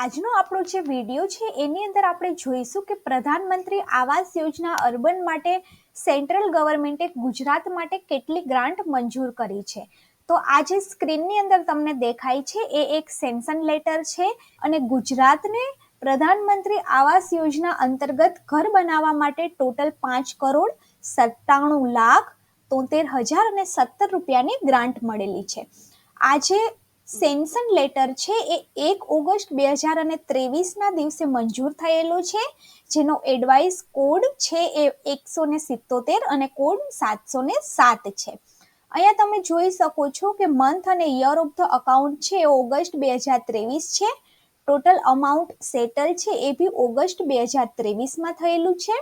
આજનો આપણો જે વીડિયો છે, એની અંદર આપણે જોઈશું કે પ્રધાનમંત્રી આવાસ યોજના અર્બન માટે સેન્ટ્રલ ગવર્મેન્ટે ગુજરાત માટે કેટલી ગ્રાન્ટ મંજૂર કરી છે. તો આ જે સ્ક્રીનની અંદર તમને દેખાય છે, એ એક સેન્સન લેટર છે અને ગુજરાતને પ્રધાનમંત્રી આવાસ યોજના અંતર્ગત ઘર બનાવવા માટે ટોટલ પાંચ કરોડ સત્તાણું લાખ તોતેર હજાર અને સત્તર રૂપિયાની ગ્રાન્ટ મળેલી છે. આ જે સેન્સન લેટર છે એ એક ઓગસ્ટ બે હજાર અને ત્રેવીસના દિવસે મંજૂર થયેલો છે, જેનો એડવાઇસ કોડ છે એ એકસો ને સિત્તોતેર અને કોડ સાતસો ને સાત છે. અહીંયા તમે જોઈ શકો છો કે મંથ અને યર ઓફ ધ અકાઉન્ટ છે એ ઓગસ્ટ બે હજાર ત્રેવીસ છે. ટોટલ અમાઉન્ટ સેટલ છે એ બી ઓગસ્ટ બે હજાર ત્રેવીસમાં થયેલું છે.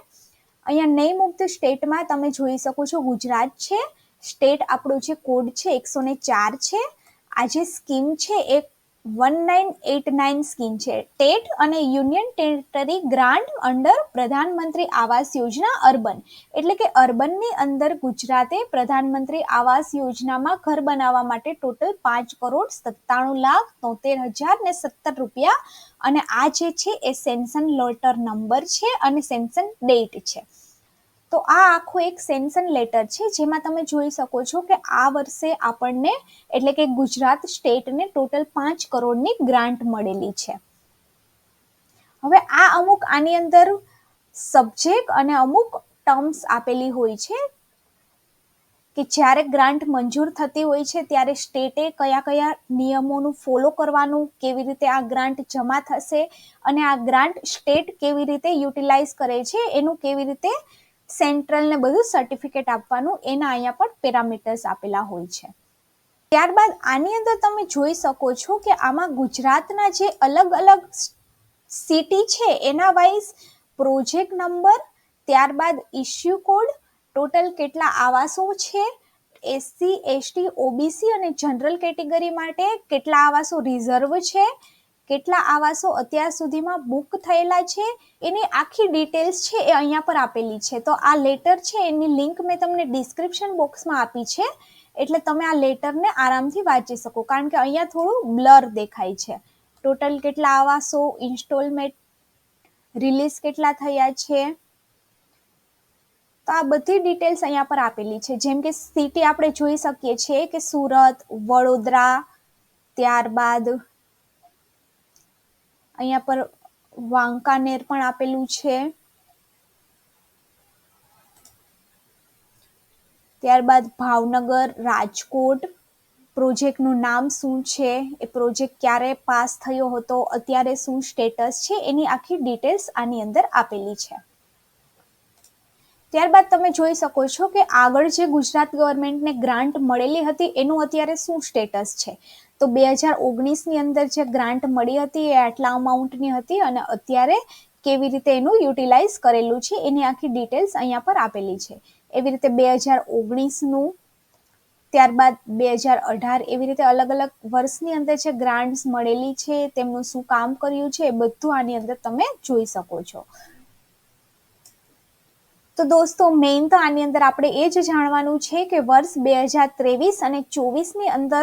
અહીંયા નેમ ઓફ સ્ટેટમાં તમે જોઈ શકો છો ગુજરાત છે. સ્ટેટ આપણો જે કોડ છે એકસો ને ચાર છે. આ જે સ્કીમ છે એ one nine eight nine scheme છે. ટેટ અને union territory grant under Pradhan Mantri Awas Yojana urban. એટલે કે અર્બનની અંદર ગુજરાતે પ્રધાનમંત્રી આવાસ યોજનામાં ઘર બનાવવા માટે ટોટલ પાંચ કરોડ સત્તાણું લાખ તોતેર હજાર ને સત્તર રૂપિયા અને આ જે છે એ સેન્સન લોટર નંબર છે અને સેન્સન ડેટ છે. તો આ આખું એક સેન્સન લેટર છે, જેમાં તમે જોઈ શકો છો કે આ વર્ષે આપણને એટલે કે ગુજરાત સ્ટેટને ટોટલ પાંચ કરોડની ગ્રાન્ટ મળેલી છે. હવે આ અમુક આની અંદર સબ્જેક્ટ અને અમુક ટર્મ્સ આપેલી હોય છે કે જ્યારે ગ્રાન્ટ મંજૂર થતી હોય છે, ત્યારે સ્ટેટે કયા કયા નિયમોનું ફોલો કરવાનું, કેવી રીતે આ ગ્રાન્ટ જમા થશે અને આ ગ્રાન્ટ સ્ટેટ કેવી રીતે યુટિલાઇઝ કરે છે, એનું કેવી રીતે સેન્ટ્રલને બધું સર્ટિફિકેટ આપવાનું, એના અહીંયા પણ પેરામીટર્સ આપેલા હોય છે. ત્યારબાદ આની અંદર તમે જોઈ શકો છો કે આમાં ગુજરાતના જે અલગ અલગ સિટી છે, એના વાઇઝ પ્રોજેક્ટ નંબર ત્યારબાદ ઇસ્યુ કોડ ટોટલ કેટલા આવાસો છે એસસી એસટી ઓબીસી અને જનરલ કેટેગરી માટે કેટલા આવાસો રિઝર્વ છે કેટલા આવાસો અત્યાર સુધીમાં બુક થયેલા છે? એની આખી ડિટેલ્સ છે એ અહીંયા પર આપેલી છે. તો આ લેટર છે, એની લિંક મેં તમને ડિસ્ક્રિપ્શન બોક્સમાં આપી છે. એટલે તમે આ લેટરને આરામથી વાંચી શકો. કારણ કે અહીંયા થોડું બ્લર દેખાય છે. ટોટલ કેટલા આવાસો ઇન્સ્ટોલમેન્ટ રિલીઝ કેટલા થયા છે? તો આ બધી ડિટેલ્સ અહીંયા પર આપેલી છે. જેમ કે સિટી આપણે જોઈ શકીએ છીએ કે સુરત, વડોદરા, ત્યારબાદ અહીંયા પર વાંકાનેર પણ આપેલું છે. ત્યારબાદ ભાવનગર રાજકોટ. પ્રોજેક્ટનું નામ શું છે? એ પ્રોજેક્ટ ક્યારે પાસ થયો હતો? અત્યારે શું સ્ટેટસ છે? એની આખી ડિટેલ્સ આની અંદર આપેલી છે. ત્યારબાદ તમે જોઈ શકો છો કે આગળ જે ગુજરાત ગવર્મેન્ટને ગ્રાન્ટ મળેલી હતી, એનું અત્યારે શું સ્ટેટસ છે? તો બે હજાર ઓગણીસની અંદર જે ગ્રાન્ટ મળી હતી એ આટલા અમાઉન્ટની હતી અને અત્યારે કેવી રીતે એનું યુટિલાઇઝ કરેલું છે, એની આખી ડિટેલ્સ અહીંયા પર આપેલી છે. એવી રીતે બે હજાર ઓગણીસનું, ત્યારબાદ બે હજાર અઢાર, એવી રીતે અલગ અલગ વર્ષની અંદર જે ગ્રાન્ટ્સ મળેલી છે, તેમનું શું કામ કર્યું છે, એ બધું આની અંદર તમે જોઈ શકો છો. તો દોસ્તો મેઇન તો આની અંદર આપણે એ જ જાણવાનું છે કે વર્ષ બે હજાર ત્રેવીસ અને ચોવીસની અંદર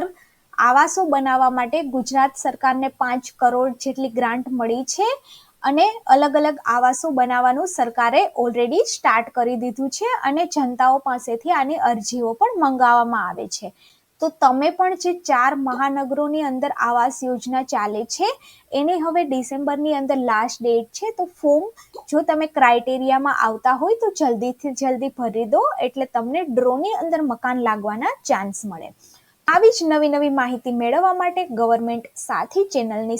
આવાસો બનાવવા માટે ગુજરાત સરકારને પાંચ કરોડ જેટલી ગ્રાન્ટ મળી છે અને અલગ અલગ આવાસો બનાવવાનું સરકારે ઓલરેડી સ્ટાર્ટ કરી દીધું છે અને જનતાઓ પાસેથી આની અરજીઓ પણ મંગાવવામાં આવે છે. તો તમે પણ જે ચાર મહાનગરોની અંદર આવાસ યોજના ચાલે છે, એની હવે ડિસેમ્બરની અંદર લાસ્ટ ડેટ છે, તો ફોર્મ જો તમે ક્રાઇટેરિયામાં આવતા હોય તો જલ્દીથી જલ્દી ભરી દો, એટલે તમને ડ્રોની અંદર મકાન લાગવાના ચાન્સ મળે. આવી જ નવી નવી માહિતી મેળવવા માટે ગવર્મેન્ટ સાથી ચેનલની